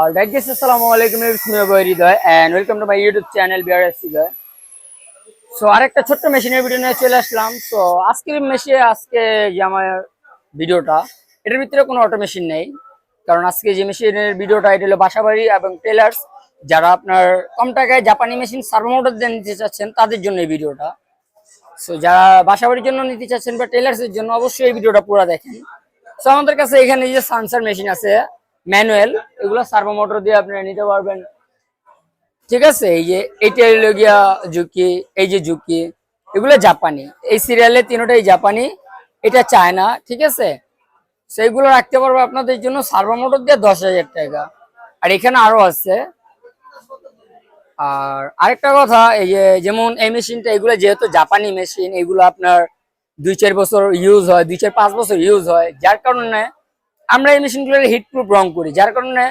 Alaikum. It's me, Abu Hriday, and welcome to my YouTube channel, BRS Hriday. So আরেকটা ছোট্ট মেশিনের video নিয়ে চলে আসলাম। তো আজকের মেশিনে আজকে যে আমার ভিডিওটা এটার ভিতরে কোনো অটো মেশিন নেই। কারণ আজকে যে মেশিনের ভিডিওটা এটা হলো বাসাবাড়ি এবং টেলার্স যারা আপনার কম টাকায় জাপানি মেশিন সার্ভোমোটর দিয়ে নিতে চাচ্ছেন তাদের জন্য এই ভিডিওটা সো যারা বাসাবাড়ির জন্য নিতে চাচ্ছেন বা টেলার্সের জন্য অবশ্যই এই ভিডিওটা পুরো দেখেন। সো আমাদের কাছে এখানে যে সানসার মেশিন আছে। ম্যানুয়াল, এগুলো সার্ভো মোটর দিয়ে আপনারা নিতে পারবেন। ঠিক আছে, এই যে এইটা হলো জুকি এই যে জুকি এগুলো জাপানি। এই সিরিয়ালে তিনোটাই জাপানি, এটা চায়না, ঠিক আছে? সেইগুলো রাখতে পারব আপনাদের জন্য সার্ভো মোটর দিয়ে দশ হাজার টাকা। আর এখানে আরও আছে। আর আরেকটা কথা, এই যে যেমন এই মেশিনটা, এগুলো যেহেতু জাপানি মেশিন, এগুলো আপনার দুই চার বছর ইউজ হয়, দুই চার পাঁচ বছর ইউজ হয়, যার কারণে আমরা এই মেশিনগুলোর হিট প্রুফ রং করি, যার কারণে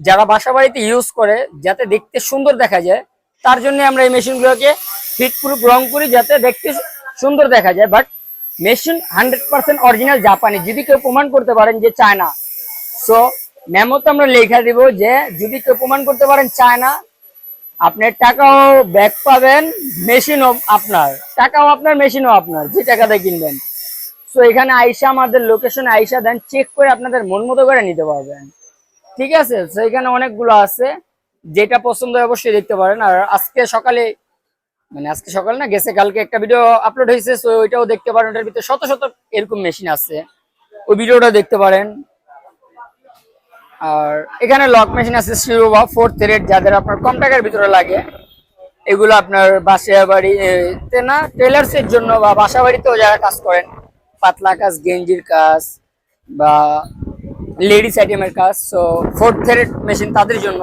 যারা বাসা বাড়িতে ইউজ করে, যাতে দেখতে সুন্দর দেখা যায়, তার জন্য আমরা এই মেশিনগুলোকে হিট প্রুফ রং করি, যাতে দেখতে সুন্দর দেখা যায়। But machine hundred percent original জাপানি যদি কেউ প্রমাণ করতে পারেন যে চায়না সো মেমোতে আমরা লেখা দিব যে, যদি কেউ প্রমাণ করতে পারেন চায়না আপনার টাকাও ব্যাক পাবেন মেশিনও আপনার, টাকাও আপনার মেশিনও আপনার, যে টাকাতে কিনবেন। সো এখানে আইসা আমাদের লোকেশনে আইসা দেন চেক করে আপনাদের মন মতো করে নিতে পারবেন। ঠিক আছে? তো এখানে অনেকগুলো আছে। যেটা পছন্দ হয় অবশ্যই দেখতে পারেন। আর আজকে সকালে মানে আজকে সকালে না, গেছে, কালকে একটা ভিডিও আপলোড হয়েছে। সো ওইটাও দেখতে পারেন। ওটার ভিতরে শত শত এরকম মেশিন আছে। ওই ভিডিওটা দেখতে পারেন। আর এখানে লক মেশিন আছে শিরোবা ফোর থ্রেড যাদের আপনার কম টাকার ভিতরে লাগে। এগুলো আপনার বাসা বাড়িতে না টেলার্স এর জন্য বা বাসা বাড়িতেও যারা কাজ করেন পাতলা কাজ, গেঞ্জির কাজ বা লেডিস আইটেমের কাজ সো ফোর্থ থ্রেড মেশিন তাদের জন্য।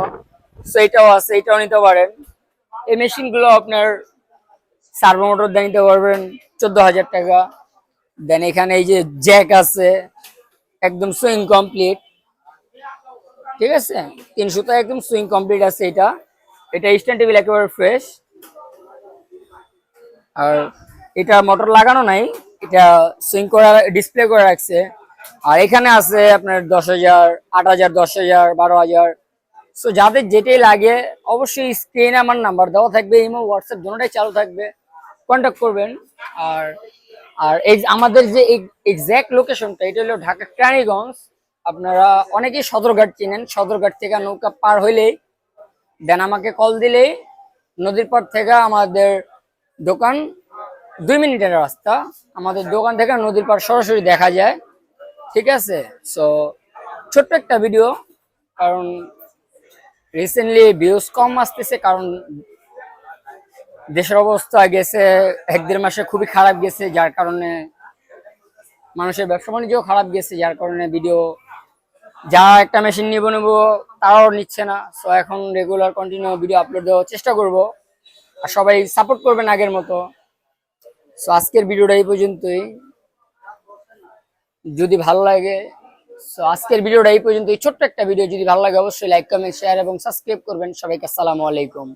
সো এটাও আছে, এটাও নিতে পারেন। এই মেশিনগুলো আপনার সার্ভো মোটর দিয়ে নিতে পারবেন চোদ্দ হাজার টাকা। দেন এখানে এই যে জ্যাক আছে, একদম সুইং কমপ্লিট ঠিক আছে? তিনশোটা একদম সুইং কমপ্লিট আছে এটা। এটা স্ট্যান্ড টেবিল একেবারে ফ্রেশ আর এটা মোটর লাগানো নাই। এটা সুইং করা ডিসপ্লে করে রাখছে। আর এখানে আছে আপনার দশ হাজার, আট হাজার, দশ হাজার, বারো হাজার। সো যাদের যেটাই লাগে, অবশ্যই স্ক্রিনে আমার নাম্বার দেওয়া থাকবে ইমো হোয়াটসঅ্যাপ দুটোটাই চালু থাকবে। কন্ট্যাক্ট করবেন। আর আর এই আমাদের যে এক্সাক্ট লোকেশনটা এটা হলো ঢাকা কেরানীগঞ্জ। আপনারা অনেকেই সদরঘাট চিনেন। সদরঘাট থেকে নৌকা পার হইলেই, দেন আমাকে কল দিলেই, নদীর পার থেকে আমাদের দোকান দুই মিনিটের রাস্তা। আমাদের দোকান থেকে নদীর পার সরাসরি দেখা যায়। ঠিক আছে? সো ছোট্ট একটা ভিডিও কারণ রিসেন্টলি ভিউজ কম আসতেছে, কারণ দেশের অবস্থা গেছে, এক দেড় মাসে খুবই খারাপ গেছে, যার কারণে মানুষের ব্যবসা বাণিজ্য খারাপ গেছে, যার কারণে ভিডিও যা একটা মেশিন নিব নেব, তারাও নিচ্ছে না। সো এখন রেগুলার কন্টিনিউ ভিডিও আপলোড দেওয়ার চেষ্টা করব। আর সবাই সাপোর্ট করবেন আগের মতো। সো আজকের ভিডিওটা এই পর্যন্তই। যদি ভালো লাগে সো আজকের ভিডিওটা এই পর্যন্তই। ছোট্ট একটা ভিডিও যদি ভালো লাগে, অবশ্যই লাইক কমেন্ট শেয়ার এবং সাবস্ক্রাইব করবেন। সবাইকে আসসালামু আলাইকুম।